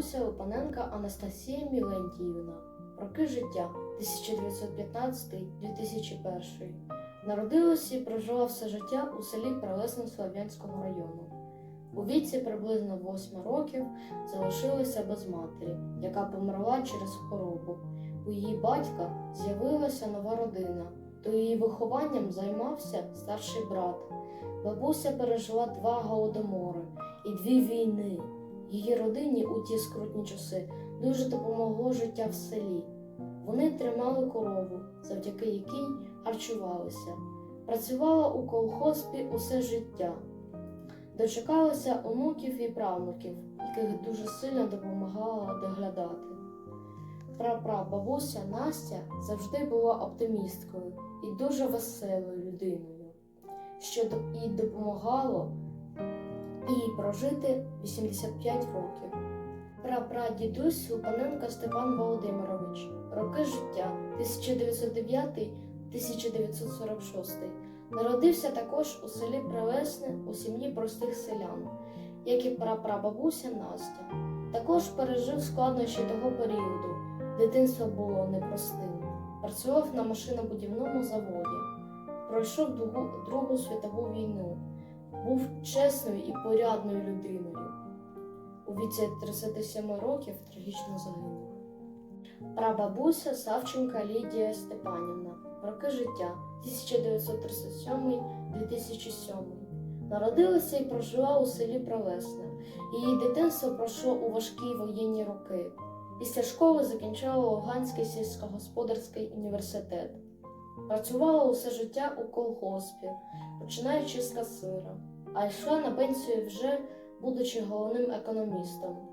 бабуся Липаненка Анастасія Мілентіївна. Роки життя 1915-2001. Народилася і прожила все життя у селі Пролесне Слов'янського району. У віці приблизно 8 років залишилася без матері, яка померла через хворобу. У її батька з'явилася нова родина, то її вихованням займався старший брат. Бабуся пережила два голодомори і дві війни. Її родині у ті скрутні часи дуже допомогло життя в селі. Вони тримали корову, завдяки якій харчувалися. Працювала у колхозпі усе життя. Дочекалася онуків і правнуків, яких дуже сильно допомагала доглядати. Прапрабабуся Настя завжди була оптимісткою і дуже веселою людиною, що їй допомагало їй прожити 85 років. Прапрадідусь Лупаненко Степан Володимирович. Роки життя 1909-1946. Народився також у селі Прелесне у сім'ї простих селян, як і прапрабабуся Настя. Також пережив складнощі того періоду. Дитинство було непростим. Працював на машинобудівному заводі. Пройшов Другу світову війну. Був чесною і порядною людиною. У віці 37 років трагічно загинув. Прабабуся Савченка Лідія Степанівна. Роки життя 1937-2007. Народилася і прожила у селі Пролесне. Її дитинство пройшло у важкі воєнні роки. Після школи закінчила Луганський сільськогосподарський університет. Працювала усе життя у колгоспі, починаючи з касира, а йшла на пенсію вже будучи головним економістом.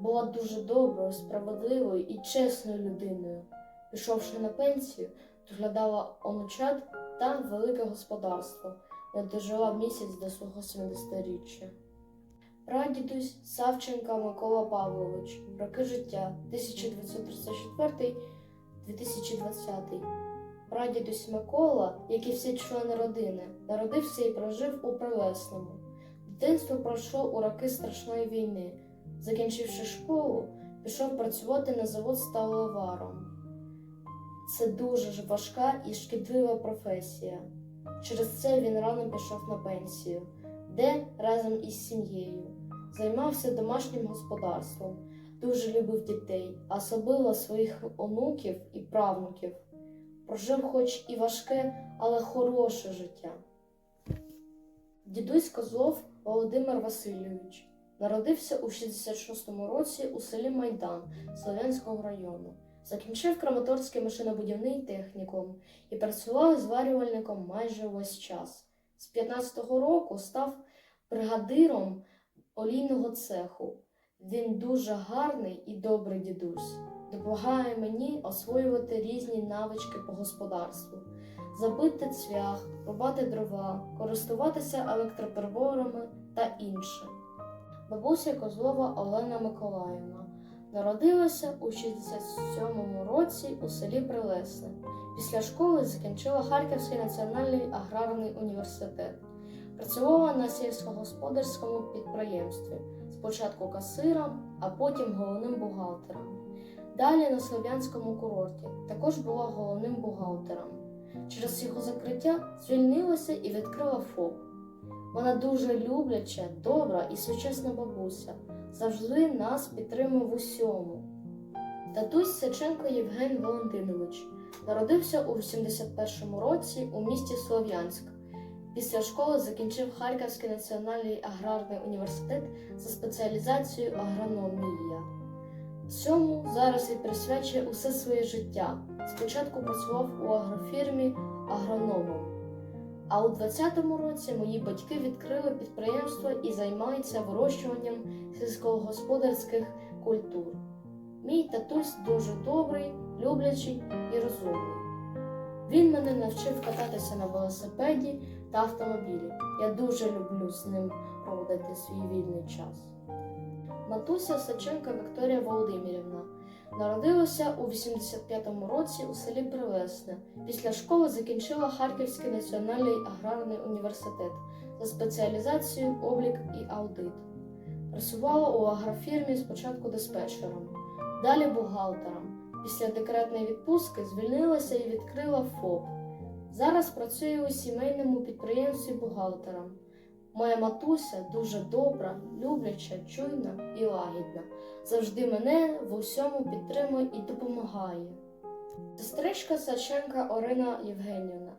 Була дуже доброю, справедливою і чесною людиною. Пішовши на пенсію, доглядала онучат та велике господарство, де дожила місяць до свого 70-річчя. Прадідусь Савченка Микола Павлович, роки життя 1934-2020. Прадідусь Микола, як і всі члени родини, народився і прожив у Прилесному. Дитинство пройшло у роки страшної війни. Закінчивши школу, пішов працювати на завод сталеваром. Це дуже ж важка і шкідлива професія. Через це він рано пішов на пенсію, де разом із сім'єю займався домашнім господарством, дуже любив дітей, особливо своїх онуків і правнуків. Прожив хоч і важке, але хороше життя. Дідусь Козлов Володимир Васильович народився у 66-му році у селі Майдан Слов'янського району. Закінчив Краматорський машинобудівний технікум і працював зварювальником майже весь час. З 15-го року став бригадиром олійного цеху. Він дуже гарний і добрий дідусь. Допомагає мені освоювати різні навички по господарству, забити цвях, рубати дрова, користуватися електроприборами та інше. Бабуся Козлова Олена Миколаївна народилася у 67-му році у селі Прилесне. Після школи закінчила Харківський національний аграрний університет. Працювала на сільськогосподарському підприємстві, спочатку касиром, а потім головним бухгалтером. Далі на Слов'янському курорті також була головним бухгалтером. Через його закриття звільнилася і відкрила ФОП. Вона дуже любляча, добра і сучасна бабуся, завжди нас підтримує в усьому. Татусь Саченко Євген Валентинович народився у 81-му році у місті Слов'янськ. Після школи закінчив Харківський національний аграрний університет за спеціалізацією агрономія. Цьому зараз він присвячує усе своє життя. Спочатку працював у агрофірмі агрономом. А у 20-му році мої батьки відкрили підприємство і займаються вирощуванням сільськогосподарських культур. Мій татусь дуже добрий, люблячий і розумний. Він мене навчив кататися на велосипеді та автомобілі. Я дуже люблю з ним проводити свій вільний час. Матуся Саченка Вікторія Володимирівна народилася у 85-му році у селі Прилесне. Після школи закінчила Харківський національний аграрний університет за спеціалізацією облік і аудит. Працювала у агрофірмі спочатку диспетчером, далі бухгалтером. Після декретної відпустки звільнилася і відкрила ФОП. Зараз працює у сімейному підприємстві бухгалтером. Моя матуся дуже добра, любляча, чуйна і лагідна. Завжди мене в усьому підтримує і допомагає. Сестричка Саченка Орина Євгенівна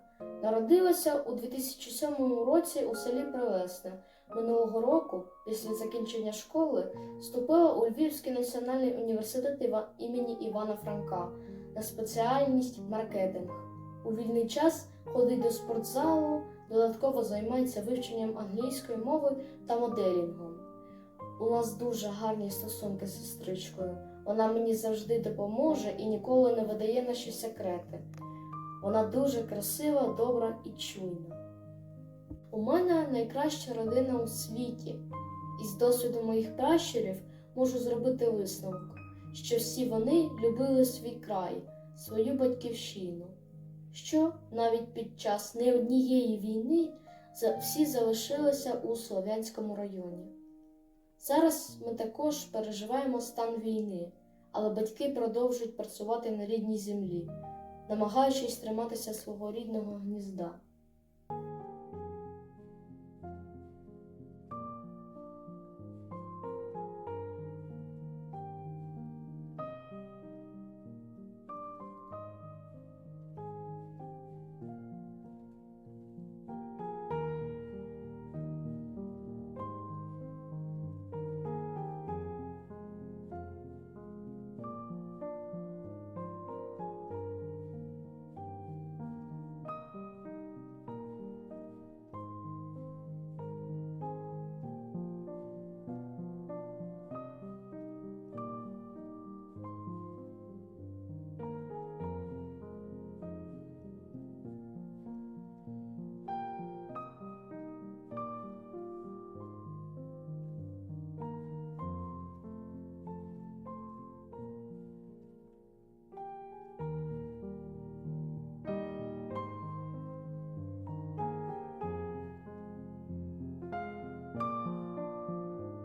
народилася у 2007 році у селі Прелесне. Минулого року, після закінчення школи, вступила у Львівський національний університет імені Івана Франка на спеціальність маркетинг. У вільний час ходить до спортзалу, додатково займається вивченням англійської мови та моделінгом. У нас дуже гарні стосунки з сестричкою. Вона мені завжди допоможе і ніколи не видає наші секрети. Вона дуже красива, добра і чуйна. У мене найкраща родина у світі, і з досвіду моїх пращурів можу зробити висновок, що всі вони любили свій край, свою батьківщину, що навіть під час не однієї війни всі залишилися у Слов'янському районі. Зараз ми також переживаємо стан війни, але батьки продовжують працювати на рідній землі, намагаючись триматися свого рідного гнізда.